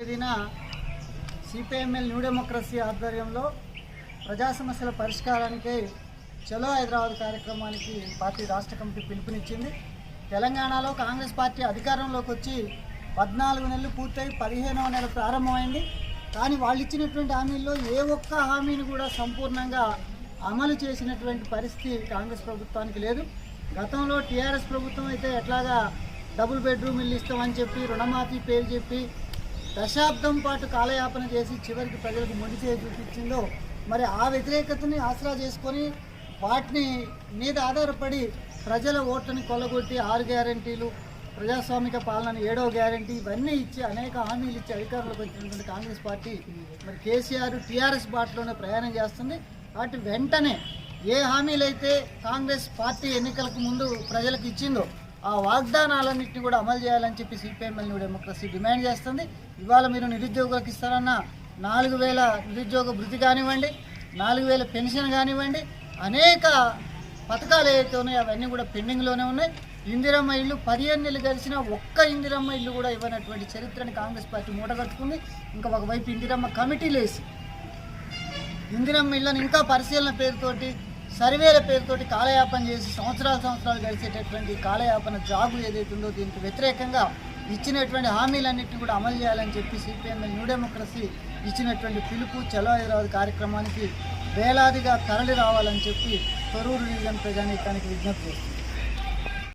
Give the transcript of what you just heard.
తేదీన CPML new democracy ఆధ్వర్యంలో ప్రజా సమస్యల పరిష్కారానికి చలో హైదరాబాద్ కార్యక్రమానికి పార్టీ రాష్ట్ర కమిటీ పిలుపునిచ్చింది. తెలంగాణలో కాంగ్రెస్ పార్టీ అధికారంలోకి వచ్చి పద్నాలుగు నెలలు పూర్తయి పదిహేనవ నెల ప్రారంభమైంది. కానీ వాళ్ళు ఇచ్చినటువంటి హామీల్లో ఏ ఒక్క హామీని కూడా సంపూర్ణంగా అమలు చేసినటువంటి పరిస్థితి కాంగ్రెస్ ప్రభుత్వానికి లేదు. గతంలో టీఆర్ఎస్ ప్రభుత్వం అయితే ఎట్లాగా డబుల్ బెడ్రూమ్ ఇల్లు ఇస్తామని చెప్పి రుణమాఫీ పేరు చెప్పి దశాబ్దం పాటు కాలయాపన చేసి చివరికి ప్రజలకు మొండి చేయి చూపించిందో మరి ఆ వ్యతిరేకతని ఆసరా చేసుకొని వాటిని మీద ఆధారపడి ప్రజల ఓట్లని కొల్లగొట్టి ఆరు గ్యారంటీలు ప్రజాస్వామిక పాలన ఏడో గ్యారంటీ ఇవన్నీ ఇచ్చి అనేక హామీలు ఇచ్చి అధికారంలోకి వచ్చినటువంటి కాంగ్రెస్ పార్టీ మరి కేసీఆర్ టీఆర్ఎస్ బాటలోనే ప్రయాణం చేస్తుంది. వాటి వెంటనే ఏ హామీలైతే కాంగ్రెస్ పార్టీ ఎన్నికలకు ముందు ప్రజలకు ఇచ్చిందో ఆ వాగ్దానాలన్నింటినీ కూడా అమలు చేయాలని చెప్పి సిపిఎంఎల్ న్యూ డెమోక్రసీ డిమాండ్ చేస్తుంది. ఇవాళ మీరు నిరుద్యోగులకు ఇస్తారన్న నాలుగు వేల నిరుద్యోగ భృతి కానివ్వండి నాలుగు వేల పెన్షన్ కానివ్వండి అనేక పథకాలు ఏవైతే ఉన్నాయో అవన్నీ కూడా పెండింగ్లోనే ఉన్నాయి. ఇందిరమ్మ ఇల్లు పదిహేను నెలలు గడిచిన ఒక్క ఇందిరమ్మ ఇల్లు కూడా ఇవ్వనటువంటి చరిత్రని కాంగ్రెస్ పార్టీ మూటగట్టుకుంది. ఇంకా ఒకవైపు ఇందిరమ్మ కమిటీలు వేసి ఇందిరమ్మ ఇళ్ళని ఇంకా పరిశీలన పేరుతోటి సర్వేల పేరుతోటి కాలయాపన చేసి సంవత్సరాలు సంవత్సరాలు గడిచేటటువంటి కాలయాపన జాబు ఏదైతే ఉందో దీనికి వ్యతిరేకంగా ఇచ్చినటువంటి హామీలన్నింటినీ కూడా అమలు చేయాలని చెప్పి సిపిఎం న్యూ డెమోక్రసీ ఇచ్చినటువంటి పిలుపు చలో హైదరాబాద్ కార్యక్రమానికి వేలాదిగా తరలి రావాలని చెప్పి తొరూరు డివిజన్ ప్రజానీకానికి విజ్ఞప్తి చేస్తుంది.